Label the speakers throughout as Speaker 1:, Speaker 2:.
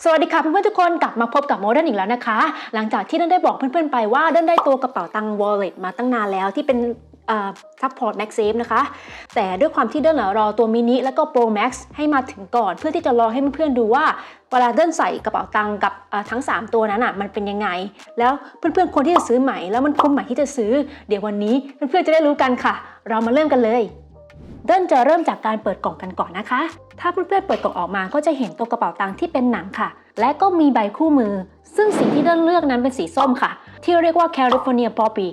Speaker 1: สวัสดีค่ะเพื่อนๆทุกคนกลับมาพบกับโมเดิร์นอีกแล้วนะคะ หลังจากที่เดินได้บอกเพื่อนๆไปว่าเดินได้ตัวกระเป๋าตังค์ wallet มาตั้งนานแล้วที่เป็นซัพพอร์ต Max Safe นะคะ แต่ด้วยความที่เดินรอตัวมินิแล้วก็ Pro Max ให้มาถึงก่อน เพื่อที่จะรอให้เพื่อนๆดูว่าเวลาเดินใส่กระเป๋าตังค์กับทั้ง 3 ตัวนั้นอะมันเป็นยังไง แล้วเพื่อนๆคนที่จะซื้อใหม่แล้วมันคุ้มไหมที่จะซื้อ เดี๋ยววันนี้เพื่อนๆจะได้รู้กันค่ะ เรามาเริ่มกันเลย เดินจะเริ่มจากการเปิดกล่องกันก่อนนะคะ ถ้าเพื่อนๆเปิดกล่องออกมาก็จะเห็นตัวกระเป๋าตังค์ที่เป็นหนังค่ะ และก็มีใบคู่มือ ซึ่งสีที่เดินเลือกนั้นเป็นสีส้มค่ะ ที่เรียกว่า California Poppy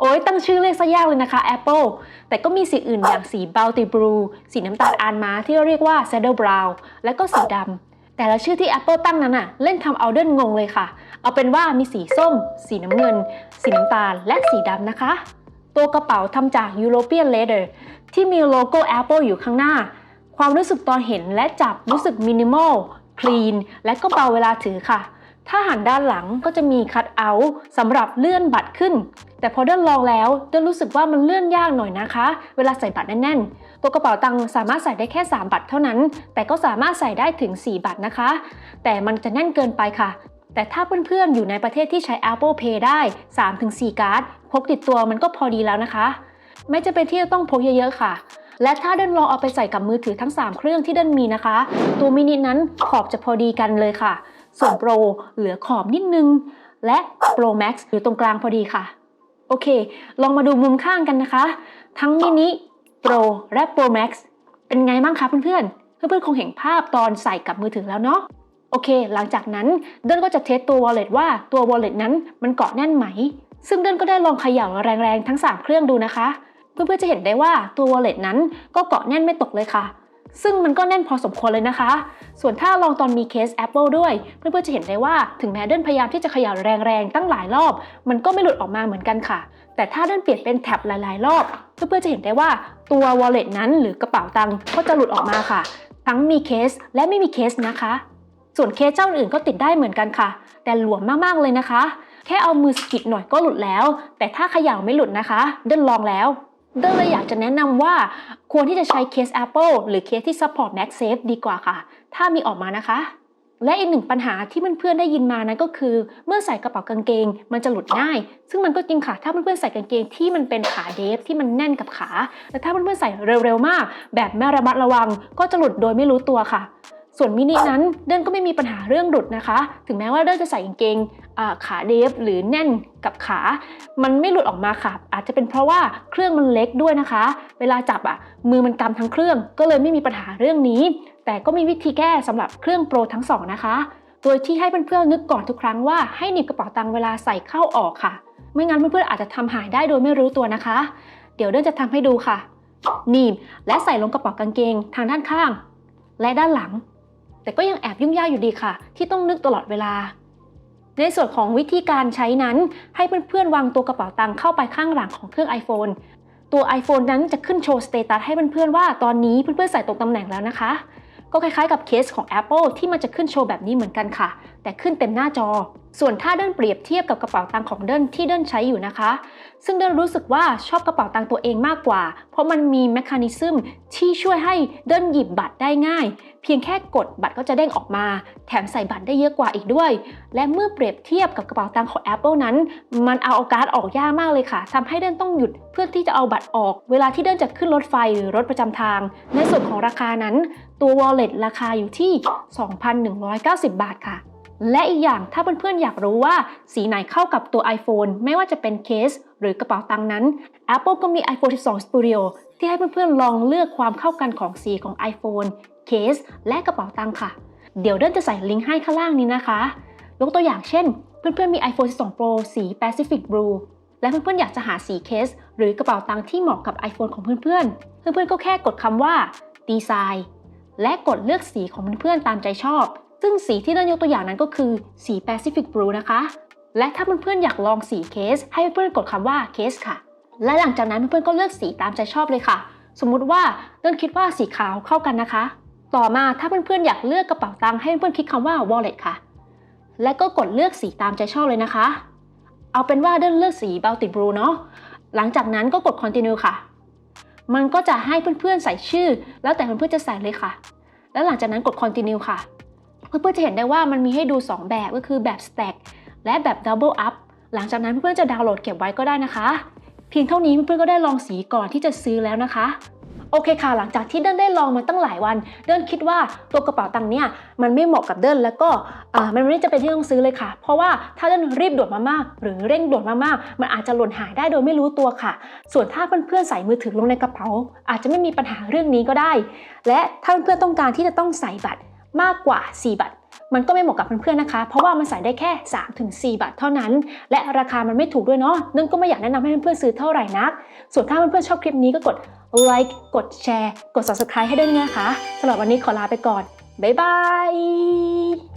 Speaker 1: โอ้ยตั้งชื่อเรียกซะยากเลยนะคะ Apple แต่ก็มีสีอื่นอย่างสี Baltic Blue สีน้ำตาลอานมาที่เรียกว่า Saddle Brown และก็สีดำแต่ละชื่อที่ Apple ตั้งนั้นน่ะเล่นทำเอาเดินงงเลยค่ะ เอาเป็นว่ามีสีส้ม สีน้ำเงิน สีน้ำตาล และสีดำนะคะ ตัวกระเป๋าทำจาก European Leather ที่มีโลโก้ Apple อยู่ข้างหน้า ความรู้สึกตอนเห็นและจับรู้สึกมินิมอล คลีน และก็เบาเวลาถือค่ะ ถ้าหันด้านหลังก็จะมีคัตเอาท์สำหรับเลื่อนบัตรขึ้น แต่พอเดินลองแล้วเดินรู้สึกว่ามันเลื่อนยากหน่อยนะคะ เวลาใส่บัตรแน่นๆ ตัวกระเป๋าตังค์สามารถใส่ได้แค่ 3 บัตรเท่านั้น แต่ก็สามารถใส่ได้ถึง 4 บัตรนะคะ แต่มันจะแน่นเกินไปค่ะ แต่ถ้าเพื่อนๆ อยู่ในประเทศที่ใช้ Apple Pay ได้ 3-4 การ์ด พกติดตัวมันก็พอดีแล้วนะคะ ไม่จำเป็นที่จะต้องพกเยอะๆ ค่ะ และถ้าเดินลองเอาไปใส่กับมือถือทั้ง 3 เครื่องที่เดินมีนะคะ ตัวมินินั้นขอบจะพอดีกันเลยค่ะ ส่วน Pro เหลือขอบนิดนึง และ Pro Max อยู่ตรงกลางพอดีค่ะ โอเค ลองมาดูมุมข้างกันนะคะ ทั้งมินิ Pro และ Pro Max เป็นไงบ้างคะเพื่อนๆ เพื่อนๆ คงเห็นภาพตอนใส่กับมือถือแล้วเนาะ โอเค หลังจากนั้นเดินก็จะเทสตัว wallet ว่าตัว wallet นั้นมันเกาะแน่นไหม ซึ่งเดินก็ได้ลองเขย่าแรงๆทั้ง 3 เครื่องดูนะคะ เพื่อนๆจะเห็นได้ว่าตัว wallet นั้นก็เกาะแน่นไม่ตกเลยค่ะ ซึ่งมันก็แน่นพอสมควรเลยนะคะ ส่วนถ้าลองตอนมีเคส Apple ด้วย เพื่อนๆจะเห็นได้ว่าถึงแม้เดินพยายามที่จะเขย่าแรงๆตั้งหลายรอบ มันก็ไม่หลุดออกมาเหมือนกันค่ะ แต่ถ้าเดินเปลี่ยนเป็นแท็บหลายๆ รอบ เพื่อนๆจะเห็นได้ว่าตัว wallet นั้นหรือกระเป๋าตังค์ก็จะหลุดออกมาค่ะ ทั้งมีเคสและไม่มีเคสนะคะ ส่วนเคสเจ้าอื่นก็ติดได้เหมือนกันค่ะ แต่หลวมมากๆเลยนะคะ แค่เอามือสกิดหน่อยก็หลุดแล้ว แต่ถ้าเขย่าไม่หลุดนะคะเดินลองแล้วเดินเลยอยากจะแนะนำว่าควรที่จะใช้เคส Apple หรือเคสที่ support MagSafe ดีกว่าค่ะ ถ้ามีออกมานะคะ และอีกหนึ่งปัญหาที่เพื่อนๆได้ยินมานั้นก็คือ เมื่อใส่กระเป๋ากางเกง มันจะหลุดง่าย ซึ่งมันก็จริงค่ะ ถ้าเพื่อนๆใส่กางเกงที่มันเป็นขาเดฟที่มันแน่นกับขา แต่ถ้าเพื่อนๆใส่เร็วๆมาก แบบไม่ระมัดระวัง ก็จะหลุดโดยไม่รู้ตัวค่ะ ส่วนมินินั้นเดินก็ไม่มีปัญหาเรื่องหลุดนะคะ ถึงแม้ว่าเดินจะใส่กางเกงขาเดฟหรือแน่นกับขา มันไม่หลุดออกมาค่ะ อาจจะเป็นเพราะว่าเครื่องมันเล็กด้วยนะคะ เวลาจับอะมือมันกำทั้งเครื่อง ก็เลยไม่มีปัญหาเรื่องนี้ แต่ก็มีวิธีแก้สำหรับเครื่องโปรทั้งสองนะคะ โดยที่ให้เพื่อนๆนึกก่อนทุกครั้งว่าให้หนีบกระเป๋าตังค์เวลาใส่เข้าออกค่ะ ไม่งั้นเพื่อนๆอาจจะทำหายได้โดยไม่รู้ตัวนะคะ เดี๋ยวเดินจะทำให้ดูค่ะหนีบและใส่ลงกระเป๋ากางเกงทางด้านข้าง และด้านหลัง แต่ก็ยังแอบยุ่งยากอยู่ดีค่ะ ที่ต้องนึกตลอดเวลา ในส่วนของวิธีการใช้นั้น ให้เพื่อนๆวางตัวกระเป๋าตังค์เข้าไปข้างหลังของเครื่อง iPhone ตัว iPhone นั้นจะขึ้นโชว์สเตตัสให้เพื่อนๆว่าตอนนี้เพื่อนๆใส่ตรงตำแหน่งแล้วนะคะ ก็คล้ายๆกับเคสของ Apple ที่มันจะขึ้นโชว์แบบนี้เหมือนกันค่ะ แต่ขึ้นเต็มหน้าจอ ส่วนถ้าเดินเปรียบเทียบกับกระเป๋าตังของเดินที่เดินใช้อยู่นะคะ ซึ่งเดินรู้สึกว่าชอบกระเป๋าตังตัวเองมากกว่า เพราะมันมีแมคานิซึมที่ช่วยให้เดินหยิบบัตรได้ง่าย เพียงแค่กดบัตรก็จะเด้งออกมา แถมใส่บัตรได้เยอะกว่าอีกด้วย และเมื่อเปรียบเทียบกับกระเป๋าตังของ Apple นั้น มันเอาเอาการ์ดออกยากมากเลยค่ะทำให้เดินต้องหยุดเพื่อที่จะเอาบัตรออก เวลาที่เดินจะขึ้นรถไฟหรือรถประจำทาง ในส่วนของราคานั้น ตัว wallet ราคาอยู่ที่ 2,190 บาทค่ะ และอีกอย่างถ้าเพื่อนๆอยากรู้ว่าสีไหนเข้ากับตัว iPhone ไม่ว่าจะเป็นเคส หรือกระเป๋าตังนั้น Apple ก็มี iPhone 12 Studio ที่ให้เพื่อนๆลองเลือกความเข้ากันของสีของ iPhone เคส และกระเป๋าตังค่ะ เดี๋ยวเดินจะใส่ลิงก์ให้ข้างล่างนี้นะคะ ยกตัวอย่างเช่น เพื่อนๆมี iPhone 12 Pro สี Pacific Blue และเพื่อนๆอยากจะหาสีเคส หรือกระเป๋าตังที่เหมาะกับ iPhone ของเพื่อนๆ เพื่อนๆก็แค่กดคำว่า Design และกดเลือกสีของเพื่อนๆตามใจชอบ ซึ่งสีที่เดินยกตัวอย่างนั้นก็คือสี Pacific Blue นะคะ และถ้าเพื่อนๆอยากลองสีเคส ให้เพื่อนๆกดคำว่าเคสค่ะ และหลังจากนั้นเพื่อนๆก็เลือกสีตามใจชอบเลยค่ะ สมมุติว่าเดินคิดว่าสีขาวเข้ากันนะคะ ต่อมาถ้าเพื่อนๆอยากเลือกกระเป๋าตังค์ให้เพื่อนๆคลิกคำว่า wallet ค่ะ และก็กดเลือกสีตามใจชอบเลยนะคะ เอาเป็นว่าเดินเลือกสี Baltic Blue เนาะหลังจากนั้นก็กด continue ค่ะ มันก็จะให้เพื่อนๆใส่ชื่อ แล้วแต่เพื่อนๆจะใส่เลยค่ะ แล้วหลังจากนั้นกด continue ค่ะ เพื่อนๆจะเห็นได้ว่ามันมีให้ดู 2 แบบก็คือแบบ stack และแบบ double up หลังจากนั้นเพื่อนๆจะดาวน์โหลดเก็บไว้ก็ได้นะคะ เพียงเท่านี้เพื่อนๆก็ได้ลองสีก่อนที่จะซื้อแล้วนะคะโอเคค่ะ หลังจากที่เดินได้ลองมาตั้งหลายวัน เดินคิดว่าตัวกระเป๋าตังค์เนี่ยมันไม่เหมาะกับเดินแล้วก็มันไม่จะเป็นที่ต้องซื้อเลยค่ะ เพราะว่าถ้าเดินรีบด่วนมากๆหรือเร่งด่วนมากๆมันอาจจะหล่นหายได้โดยไม่รู้ตัวค่ะ ส่วนถ้าเพื่อนๆใส่มือถือลงในกระเป๋า อาจจะไม่มีปัญหาเรื่องนี้ก็ได้ และถ้าเพื่อนๆต้องการที่จะต้องใส่บัตร มากกว่า 4 บาท มันก็ไม่เหมาะกับเพื่อนๆนะคะ เพราะว่ามันใส่ได้แค่ 3-4 บาทเท่านั้น และราคามันไม่ถูกด้วยเนาะนึ่งก็ไม่อยากแนะนำให้เพื่อนๆซื้อเท่าไหร่นัก ส่วนถ้าเพื่อนๆชอบคลิปนี้ก็กดไลค์กดแชร์ กด subscribe ให้ด้วยนะคะสำหรับวันนี้ขอลาไปก่อนบ๊ายบาย